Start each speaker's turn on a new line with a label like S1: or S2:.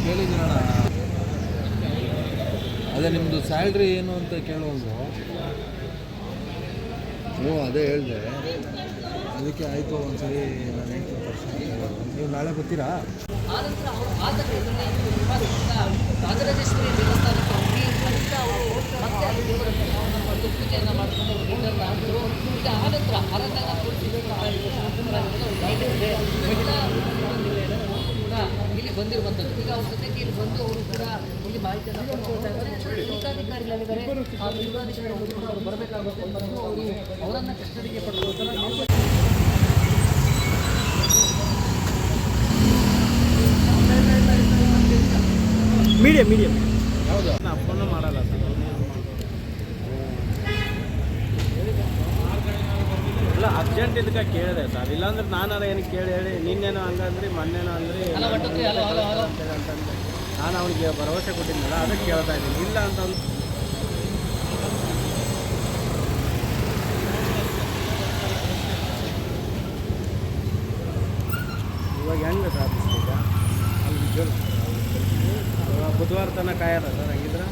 S1: ಕೇಳಿದ್ದೀನಣ್ಣ ಅದೇ ನಿಮ್ಮದು ಸ್ಯಾಲ್ರಿ ಏನು ಅಂತ ಕೇಳೋದು ಹ್ಞೂ ಅದೇ ಹೇಳಿದೆ. ಅದಕ್ಕೆ ಆಯಿತು, ಒಂದ್ಸರಿ ನಾನು ಹೇಳ್ತೀನಿ ನೀವು ನಾಳೆ ಗೊತ್ತೀರಾ
S2: ಆನಂತರ ಆನಂತರ ಅರಣ್ಯ ಶಿವಕುಮಾರ್ ಅವರು ಗಾಡಿ ಇದೆ ಮಹಿಳಾ ಸಿಬ್ಬಂದಿಗಳಿದ್ದಾರೆ ಅವರು ಕೂಡ ಇಲ್ಲಿ ಬಂದಿರುವಂಥದ್ದು ಈಗ ಅವ್ರ ಜೊತೆಗೆ ಇಲ್ಲಿ ಬಂದು ಅವರು ಕೂಡ ಇಲ್ಲಿ ಮಾಹಿತಿ ಜಿಲ್ಲಾಧಿಕಾರಿಗಳಿದ್ದಾರೆ ಆ ಜಿಲ್ಲಾಧಿಕಾರಿ ಅವರು ಕೂಡ ಅವರು ಬರಬೇಕಾಗುತ್ತೆ ಮತ್ತು ಅವರು ಅವರನ್ನು ಕಸ್ಟಡಿಗೆ
S3: ಮೀಡಿಯಂ ಮೀಡಿಯಂ
S1: ಹೌದು
S3: ಫೋನ್ ಮಾಡಲ್ಲ ಸರ್ ಇಲ್ಲ ಅರ್ಜೆಂಟ್ ಇದಕ್ಕೆ ಕೇಳಿದೆ ಸರ್. ಇಲ್ಲಾಂದ್ರೆ ನಾನಾರ ಏನು ಕೇಳಿ ಹೇಳಿ ನಿನ್ನೇನೋ ಹಂಗಂದ್ರಿ ಮೊನ್ನೆನೋ ಅಂದ್ರಿ ಅಂತಂದ್ರೆ ನಾನು ಅವನಿಗೆ ಭರವಸೆ ಕೊಟ್ಟಿದ್ನಲ್ಲ ಅದಕ್ಕೆ ಕೇಳ್ತಾ ಇದ್ದೀನಿ. ಇಲ್ಲ ಅಂತ ಅಂದ್- ಇವಾಗ ಹೆಂಗೆ ಸರ್ ಈಗ ಅಲ್ಲಿ ಬುಧವಾರ ತನಕ ಕಾಯಲ್ಲ ಸರ್ ಹಂಗಿದ್ರೆ?